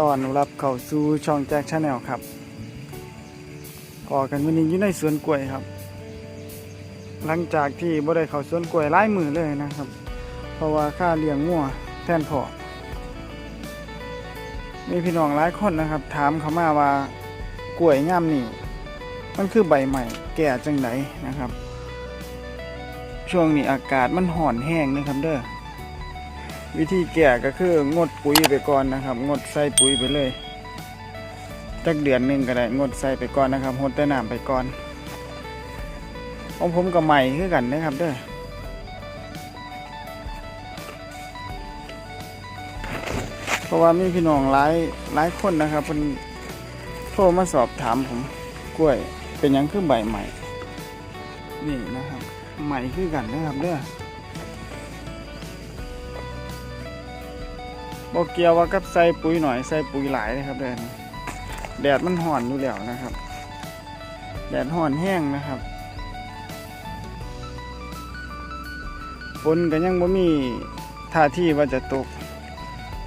ตอนรับเข้าสู่ช่องแจ็คชาแนลครับพอกันวันนี้อยู่ในสวนกล้วยครับ หลังจากที่บ่ได้เข้าสวนกล้วยหลายมือเลยนะครับ เพราะว่าค่าเลี้ยงงัวแทนพอมีพี่น้องหลายคนนะครับ ถามเขามาว่ากล้วยงามนี่มันคือใบใหม่แก่จังไหนนะครับ ช่วงนี้อากาศมันห่อนแห้งนะครับเด้อ วิธีแก่ก็คืองดปุ๋ยไปก่อนนะครับ งดใส่ปุ๋ยไปเลยจักเดือนหนึ่งก็ได้งดใส่ไปก่อนนะครับหดแต่น้ำไปก่อนของผมกับใหม่คือกันนะครับเด้อเพราะว่ามีพี่น้องหลายหลายคนนะครับเพิ่นโทรมาสอบถามผมกล้วยเป็นยังคือใบใหม่ นี่นะครับใหม่คือกันนะครับเด้อ บอกเกี่ยวว่ากับใส่ปุ๋ยหน่อยใส่ปุ๋ยหลายนะครับเดนแดดมันห่อนอยู่แล้วนะครับ แดดห่อนแห้งนะครับฝนก็ยังบ่มีท่าที่ว่าจะตก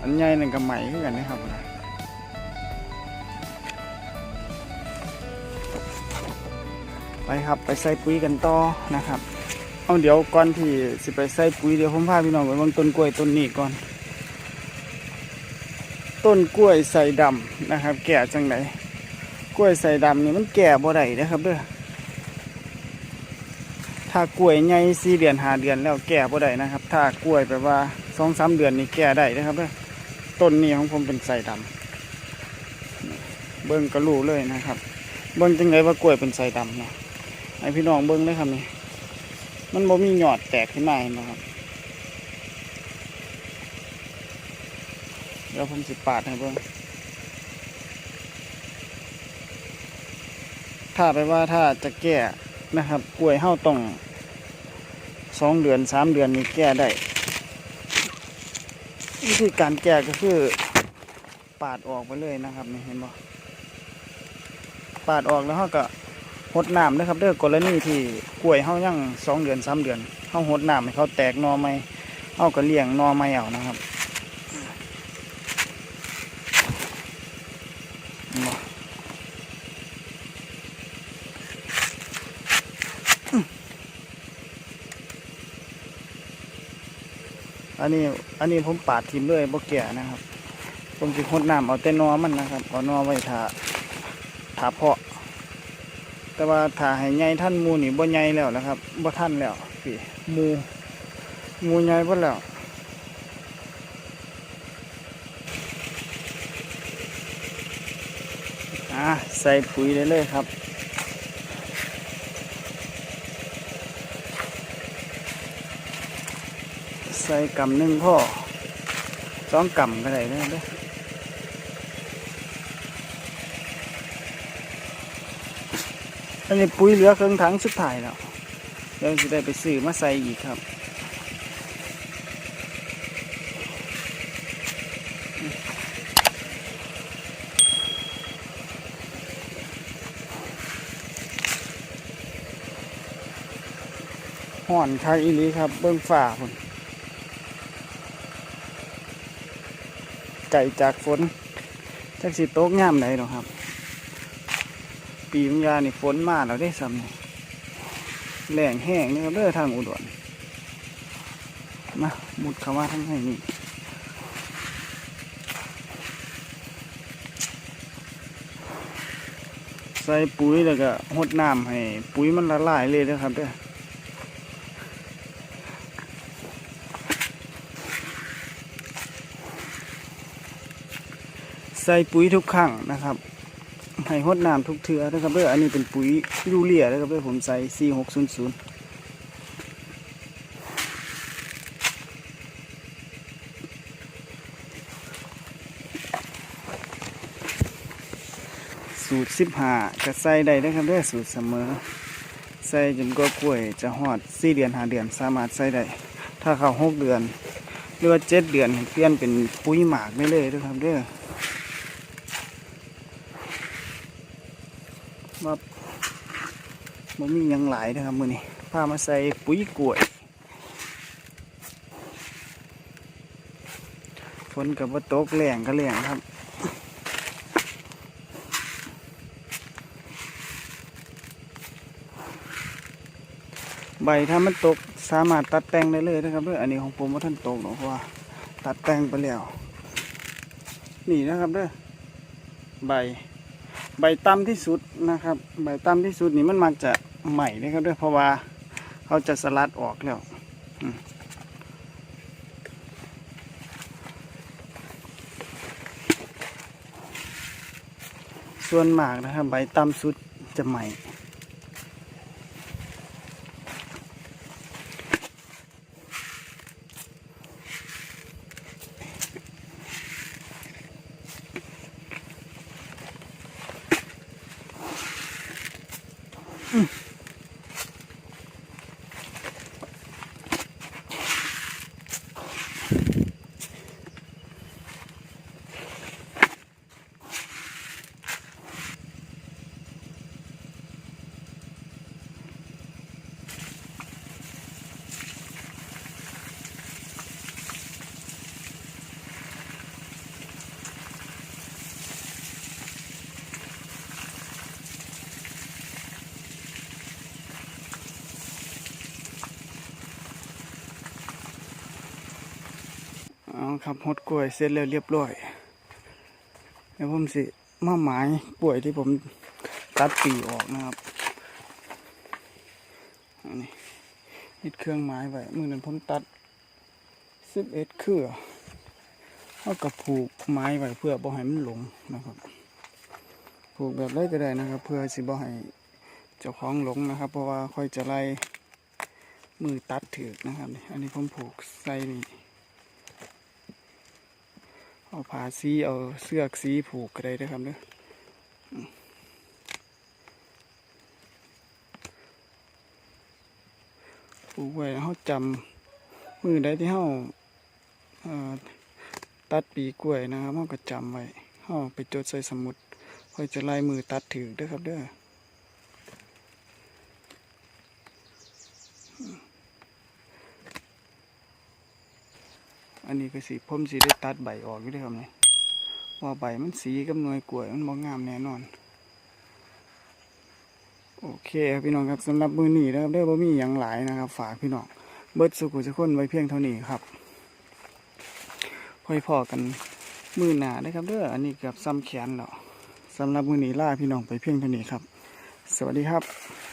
อันใหญ่นั่นก็ใหม่ขึ้นกันนะครับไปครับไปใส่ปุ๋ยกันต่อนะครับ เอาเดี๋ยวก่อนที่สิไปใส่ปุ๋ยเดี๋ยวผมพาพี่น้องไปเบิ่งต้นกล้วยต้นนี้ก่อน ต้นกล้วยใส่ดำนะครับ แก่จังไหนกล้วยใส่ดำนี่มันแก่บ่ได้นะครับเด้อถ้ากล้วยใหญ่สี่เดือนหาเดือนแล้วแก่บ่ได้นะครับ ถ้ากล้วยแบบว่าสองสามเดือนนี่แก่ได้นะครับเด้อต้นนี้ของผมเป็นใส่ดำเบิ้งกระลูเลยนะครับ เบิ้งจังไงว่ากล้วยเป็นใส่ดำเนาะให้พี่น้องเบิ้งเลยครับนี่มันบ่มีหยอดแตกขึ้นมาเห็นไหมครับ ดี๋ยวผมสิปาดให้เบิ่งถ้าไปว่าถ้าจะแก้นะครับกล้วยเฮาต้องสองเดือนสามเดือนนี้แก้ได้วิธีการแก้ก็คือปาดออกไปเลยนะครับนี่เห็นบ่ปาดออกแล้วเฮาก็หดน้ำนะครับเด้อกรณีที่กล้วยเฮายังสองเดือนสามเดือนเฮาหดน้ำให้เขาแตกนอใหม่เฮาก็เลี้ยงนอใหม่เอานะครับ อันนี้อันนี้ผมปาดทิมเลยบ่แก่นะครับ ผมจะหดน้ำเอาแต่นอมันนะครับเอานอไว้ถาถาเพาะ แต่ว่าถาให้ใหญ่ท่านมูนี่บ่ใหญ่แล้วนะครับบ่ท่านแล้วพี่มูมูใหญ่บ่แล้วอะใส่ปุ๋ยได้เลยครับ ใส่กำหนึ่งพ่อสองกำก็ได้นะเด้อันนี้ปุ๋ยเหลือเครื่องถังสุดท้ายแล้วเดี๋ยวจะได้ไปซื้อมาใส่อีกครับห่อนคักอีลีครับ เบิ้องฝ่าพุ่น ไก่จากฝนจักสิโต๊กย่ามไหนหรอครับ ปีมยานี่ฝนมาแล้วได้ซ้ำนี่แหล่งแห้งนี่ครับเด้อทางอุดรมามุดเข้ามาทั้งให้นี่ใส่ปุ๋ยแล้วก็หดน้ำให้ ปุ๋ยมันละลายเลยนะครับเด้อ ใส่ปุ๋ยทุกครั้งนะครับให้หดน้ำทุกเทือนะครับเด้ออันนี้เป็นปุ๋ยยูเรียนะครับเด้อผมใส่สี่หกศูนย์ศูนย์สูตรสิบหาะใส่ได้นะครับเด้อสูตรเสมอ ใส่จนก็กล้วยจะหอดสี่เดือนหาเดือนสามารถใส่ได้ถ้าเขาหกเดือนหรือว่าเจ็ดเดือนเปลี่ยนเป็นปุ๋ยหมากไม่เลยนะครับเด้อ บ่มียังหลายนะครับมือนี้พามาใส่ปุ๋ยกล้วยฝนกับว่าตกแรงก็แรงครับใบถ้ามันตกสามารถตัดแต่งได้เลยนะครับด้วยอันนี้ของผมว่าท่านตกหรอกเพราะว่า ตัดแต่งไปแล้ว นี่นะครับเด้อใบ ใบต่ำที่สุดนะครับ ใบต่ำที่สุดนี่มันมักจะใหม่นะครับด้วยเพราะว่าเขาจะสลัดออกแล้วส่วนมากนะครับ ใบต่ำสุดจะใหม่ ครับหดกล้วยเสร็จแล้วเรียบร้อยเดี๋ยวผมสิมาหมายป่วยที่ผมตัดปีออกนะครับอันนี้นิดเครื่องไม้ไว้มือนั้นผมตัดสิบเอ็ดเครือเอากับผูกไม้ไว้เพื่อบ่ให้มันหลงนะครับผูกแบบไรก็ได้นะครับ เพื่อสิบ่ให้เจ้าของหลงนะครับ เพราะว่าค่อยจะไล่มือตัดถือนะครับ อันนี้ผมผูกใส่นี่ เอาผ้าสีเอาเสื้อกสีผูกก็ได้เด้อครับเด้ออืมผูกไว้เขาจำมือใดที่เขาเอ่อตัดปีกล้วยนะครับเขาก็จำไว้เขาไปจดใส่สมุดค่อยจะไล่มือตัดถือด้อครับเด้อ อันนี้ก็สีผมสีได้ตัดใบออกอยู่ด้อครับเนี่ยว่าใบมันสีกับหน่วยกล้วยมันบ่งามแน่นอน โอเคครับพี่น้องครับสำหรับมือหนีนะครับได้บ่มีอย่างหลายนะครับ ฝากพี่น้องเบิร์ดสุขุจะคนไว้เพียงเท่านี้ครับค่อยพอกันมือหนานะครับเด้ออันนี้เกือบซ้ำแขนแล้วสำหรับมือหนีล่าพี่น้องไปเพียงเท่านี้ครับ สวัสดีครับ